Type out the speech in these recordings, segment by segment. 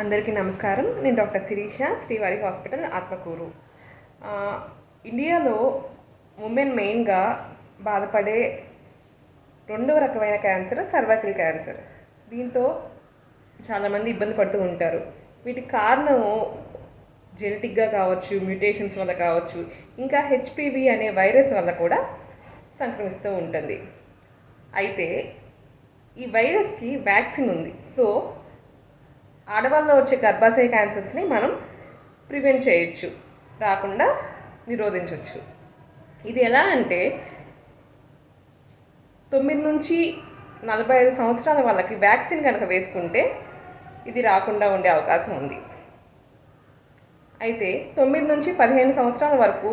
అందరికీ నమస్కారం. నేను డాక్టర్ శిరీష శ్రీవారి హాస్పిటల్ ఆత్మకూరు. ఇండియాలో ఉమెన్ మెయిన్గా బాధపడే రెండవ రకమైన క్యాన్సర్ సర్వైకల్ క్యాన్సర్. దీంతో చాలామంది ఇబ్బంది పడుతూ ఉంటారు. వీటికి కారణము జెనెటిక్గా కావచ్చు మ్యూటేషన్స్ వల్ల కావచ్చు ఇంకా హెచ్పివి అనే వైరస్ వల్ల కూడా సంక్రమిస్తూ ఉంటుంది. అయితే ఈ వైరస్కి వ్యాక్సిన్ ఉంది. సో ఆడవాళ్ళలో వచ్చే గర్భాశయ క్యాన్సర్స్ని మనం ప్రివెంట్ చేయొచ్చు రాకుండా నిరోధించవచ్చు ఇది ఎలా అంటే తొమ్మిది నుంచి నలభై ఐదు సంవత్సరాల వాళ్ళకి వ్యాక్సిన్ కనుక వేసుకుంటే ఇది రాకుండా ఉండే అవకాశం ఉంది. అయితే తొమ్మిది నుంచి పదిహేను సంవత్సరాల వరకు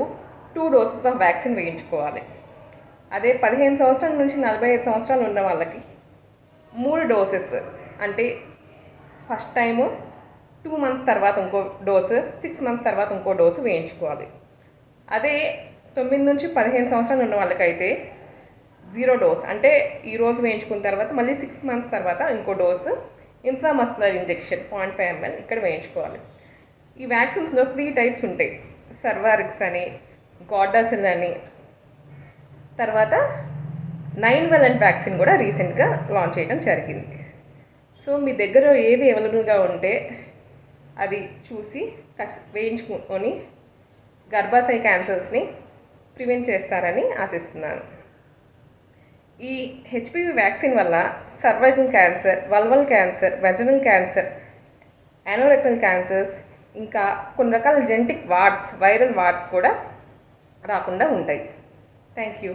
టూ డోసెస్ ఆఫ్ వ్యాక్సిన్ వేయించుకోవాలి. అదే పదిహేను సంవత్సరాల నుంచి నలభై ఐదు సంవత్సరాలు ఉన్న వాళ్ళకి మూడు డోసెస్ అంటే ఫస్ట్ టైము టూ మంత్స్ తర్వాత ఇంకో డోసు సిక్స్ మంత్స్ తర్వాత ఇంకో డోసు వేయించుకోవాలి. అదే తొమ్మిది నుంచి పదిహేను సంవత్సరాలు ఉన్న వాళ్ళకైతే జీరో డోస్. అంటే ఈరోజు వేయించుకున్న తర్వాత మళ్ళీ సిక్స్ మంత్స్ తర్వాత ఇంకో dose intramuscular injection point five ML ఇక్కడ వేయించుకోవాలి. ఈ వ్యాక్సిన్స్లో త్రీ టైప్స్ ఉంటాయి. సర్వారిక్స్ అని గార్డాసిల్ అని తర్వాత నైన్ వెలెంట్ వ్యాక్సిన్ కూడా రీసెంట్గా లాంచ్ చేయడం జరిగింది. సో మీ దగ్గర ఏది అవైలబుల్గా ఉంటే అది చూసి వేయించుకొని గర్భాశయ క్యాన్సర్స్ని ప్రివెంట్ చేస్తారని ఆశిస్తున్నాను. ఈ హెచ్పివి వ్యాక్సిన్ వల్ల cervical cancer vulval cancer vaginal cancer anorectal cancers ఇంకా కొన్ని రకాల జెనటిక్ వార్డ్స్ వైరల్ వార్డ్స్ కూడా రాకుండా ఉంటాయి. Thank you.